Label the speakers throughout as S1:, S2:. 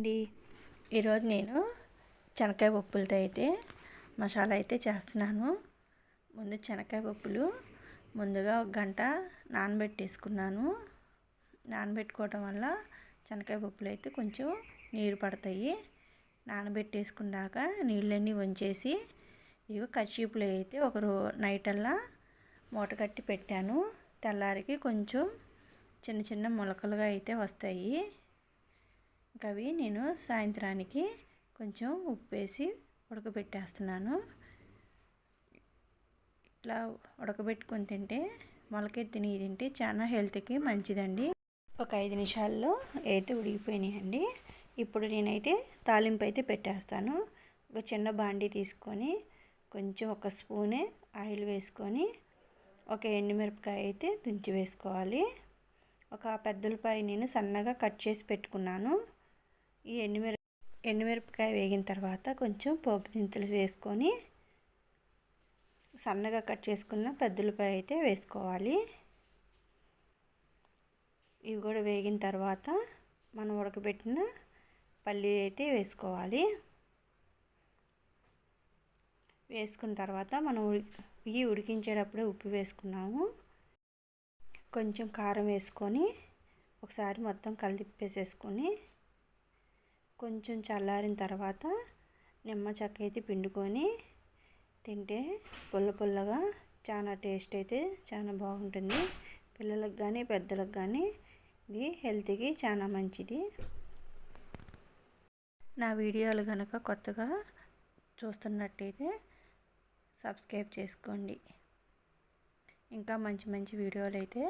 S1: అండి ఈరోజు నేను శనక్కాయ పప్పులతో అయితే మసాలా అయితే చేస్తున్నాను. ముందు శనక్కాయ పప్పులు ముందుగా ఒక గంట నానబెట్టేసుకున్నాను. నానబెట్టుకోవటం వల్ల శనక్కాయ పప్పులు అయితే కొంచెం నీరు పడతాయి. నానబెట్టేసుకున్నాక నీళ్ళన్నీ వంచేసి ఇవి కర్చీపులు అయితే ఒక రో నైట్ అల్లా మూట కట్టి పెట్టాను. తెల్లారికి కొంచెం చిన్న చిన్న మొలకలుగా అయితే వస్తాయి. అవి నేను సాయంత్రానికి కొంచెం ఉప్పు వేసి ఉడకబెట్టేస్తున్నాను. ఇట్లా ఉడకబెట్టుకొని తింటే మొలకెత్తిని తింటే చాలా హెల్త్కి మంచిదండి. ఒక ఐదు నిమిషాల్లో అయితే ఉడికిపోయినాయండి. ఇప్పుడు నేనైతే తాలింపు అయితే పెట్టేస్తాను. ఒక చిన్న బాండీ తీసుకొని కొంచెం ఒక స్పూనే ఆయిల్ వేసుకొని ఒక ఎండుమిరపకాయ అయితే తుంచి వేసుకోవాలి. ఒక పెద్దలపాయ నేను సన్నగా కట్ చేసి పెట్టుకున్నాను. ఈ ఎండుమిర ఎండుమిరపకాయ వేగిన తర్వాత కొంచెం పోపు దింతలు వేసుకొని సన్నగా కట్ చేసుకున్న పెద్దలపై అయితే వేసుకోవాలి. ఇవి కూడా వేగిన తర్వాత మనం ఉడకబెట్టిన పల్లి అయితే వేసుకోవాలి. వేసుకున్న తర్వాత మనం ఇవి ఉడికించేటప్పుడే ఉప్పు వేసుకున్నాము. కొంచెం కారం వేసుకొని ఒకసారి మొత్తం కలిపేసేసుకొని కొంచెం చల్లారిన తర్వాత నిమ్మ చెక్క అయితే పిండుకొని తింటే పుల్ల పుల్లగా చాలా టేస్ట్ అయితే చాలా బాగుంటుంది. పిల్లలకు కానీ పెద్దలకు కానీ ఇది హెల్త్కి చాలా మంచిది. నా వీడియోలు కనుక కొత్తగా చూస్తున్నట్టయితే సబ్స్క్రైబ్ చేసుకోండి. ఇంకా మంచి మంచి వీడియోలు అయితే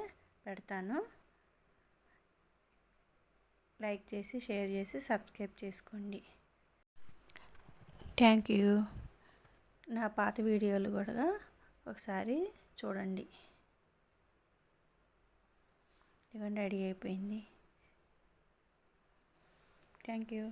S1: పెడతాను. లైక్ చేసి షేర్ చేసి సబ్స్క్రైబ్ చేసుకోండి. Thank you. నా పాత వీడియోలు కూడా ఒకసారి చూడండి. ఇవన్నీ రెడీ అయిపోయింది. Thank you.